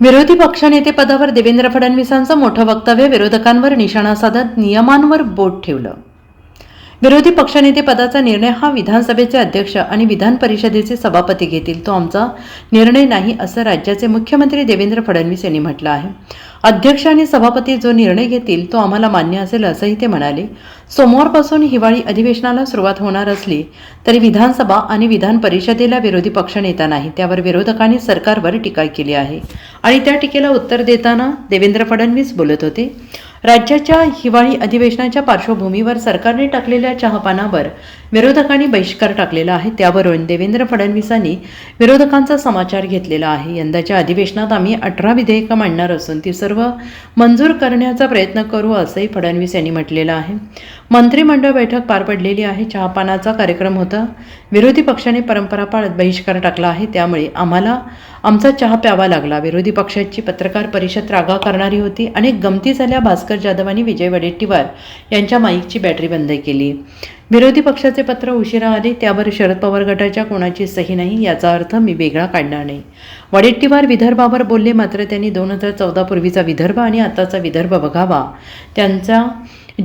विरोधी पक्षनेते पदावर देवेंद्र फडणवीसांचं मोठं वक्तव्य विरोधकांवर निशाणा साधत नियमांवर बोट ठेवलं. विरोधी पक्षनेते पदाचा निर्णय हा विधानसभेचे अध्यक्ष आणि विधान परिषदेचे सभापती घेतील. तो आमचा निर्णय नाही असं राज्याचे मुख्यमंत्री देवेंद्र फडणवीस यांनी म्हटलं आहे. अध्यक्ष आणि सभापती जो निर्णय घेतील तो आम्हाला मान्य असेल असंही ते म्हणाले. सोमवारपासून हिवाळी अधिवेशनाला सुरुवात होणार असली तरी विधानसभा आणि विधान परिषदेला विरोधी पक्षनेता नाही. त्यावर विरोधकांनी सरकारवर टीका केली आहे. आणि त्या टीकेला उत्तर देताना देवेंद्र फडणवीस बोलत होते. राज्याच्या हिवाळी अधिवेशनाच्या पार्श्वभूमीवर सरकारने टाकलेल्या चहापानावर विरोधकांनी बहिष्कार टाकलेला आहे. त्यावरून देवेंद्र फडणवीसांनी विरोधकांचा समाचार घेतलेला आहे. यंदाच्या अधिवेशनात आम्ही अठरा विधेयकं मांडणार असून ती सर्व मंजूर करण्याचा प्रयत्न करू असंही फडणवीस यांनी म्हटलेलं आहे. मंत्रिमंडळ बैठक पार पडलेली आहे. चहापानाचा कार्यक्रम होता. विरोधी पक्षाने परंपरा पाळत बहिष्कार टाकला आहे. त्यामुळे आम्हाला आमचा चहा प्यावा लागला. विरोधी पक्षाची पत्रकार परिषद रागा करणारी होती. अनेक गमती झाल्या. भास्कर जाधव आणि विजय वडेट्टीवार यांच्या माईकची बॅटरी बंद केली. विरोधी पक्षाचे पत्र उशिरा आले त्यावर शरद पवार गटाच्या कोणाची सही नाही याचा अर्थ मी वेगळा काढणार नाही. वडेट्टीवार विदर्भावर बोलले मात्र त्यांनी दोन हजार चौदा पूर्वीचा विदर्भ आणि आताचा विदर्भ बघावा. त्यांचा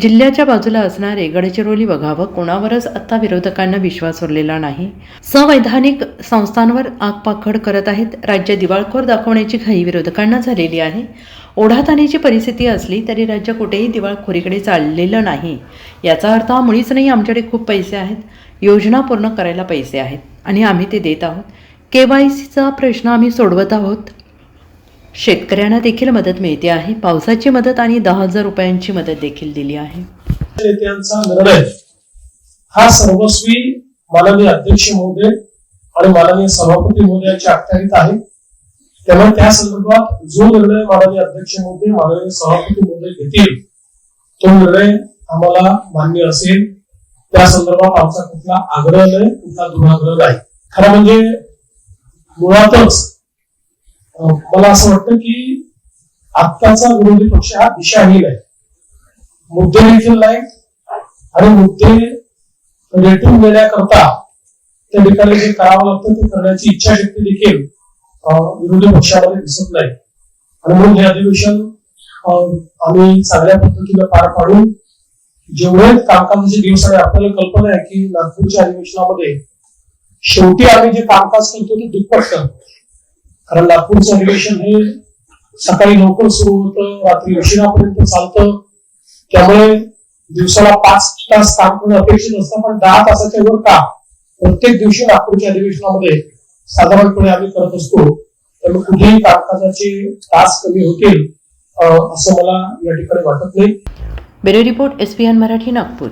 जिल्ह्याच्या बाजूला असणारे गडचिरोली बघावं कोणावरच आता विरोधकांना विश्वास उरलेला नाही. संवैधानिक संस्थांवर आगपाखड करत आहेत. राज्य दिवाळखोर दाखवण्याची घाई विरोधकांना झालेली आहे. ओढाताणीची परिस्थिती असली तरी राज्य कुठेही दिवाळखोरीकडे चाललेलं नाही. याचा अर्थ हा मुळीच नाही आमच्याकडे खूप पैसे आहेत. योजना पूर्ण करायला पैसे आहेत. आणि आम्ही ते देत आहोत. के वाय सीचा प्रश्न आम्ही सोडवत आहोत. शेतकऱ्यांना देखील मदत मिळते आहे. पावसाची मदत आणि दहा हजार रुपयांची मदत देखील दिली आहे. नेत्यांचा निर्णय हा सर्वस्वी माननीय अध्यक्ष महोदय आणि माननीय सभापती महोदयांच्या अखत्यारीत आहे त्यामुळे त्या संदर्भात जो निर्णय माननीय अध्यक्ष महोदय माननीय सभापती महोदय घेतील तो निर्णय आम्हाला मान्य असेल. त्या संदर्भात आमचा कुठला आग्रह नाही कुठला दुराग्रह नाही. खरं म्हणजे मुळातच मला असं वाटतं की आत्ताचा विरोधी पक्ष हा दिशाहीन आहे. मुद्दे देखील नाही आणि मुद्दे रेटून देण्याकरता त्या ठिकाणी जे करावं लागतं ते करण्याची इच्छाशक्ती देखील विरोधी पक्षामध्ये दिसत नाही. आणि म्हणून हे अधिवेशन अं, आम्ही चांगल्या पद्धतीने पार पाडून जेवढे कामकाजाचे दिवस आहे आपल्याला कल्पना आहे की नागपूरच्या अधिवेशनामध्ये शेवटी आम्ही जे कामकाज करतो ते दुप्पट करतो. कारण नागपूरचं अधिवेशन हे सकाळी लवकर सुरू होतं रात्री उशिरापर्यंत चालतं. त्यामुळे दिवसाला पाच तास काम करणं अपेक्षित असतं पण दहा तासाच्या वर का? प्रत्येक दिवशी नागपूरच्या अधिवेशनामध्ये साधारणपणे आम्ही करत असतो त्यामुळे कुठेही कामकाजाचे तास कमी होतील असं मला या ठिकाणी वाटत नाही. Bureau report S P N Marathi Nagpur.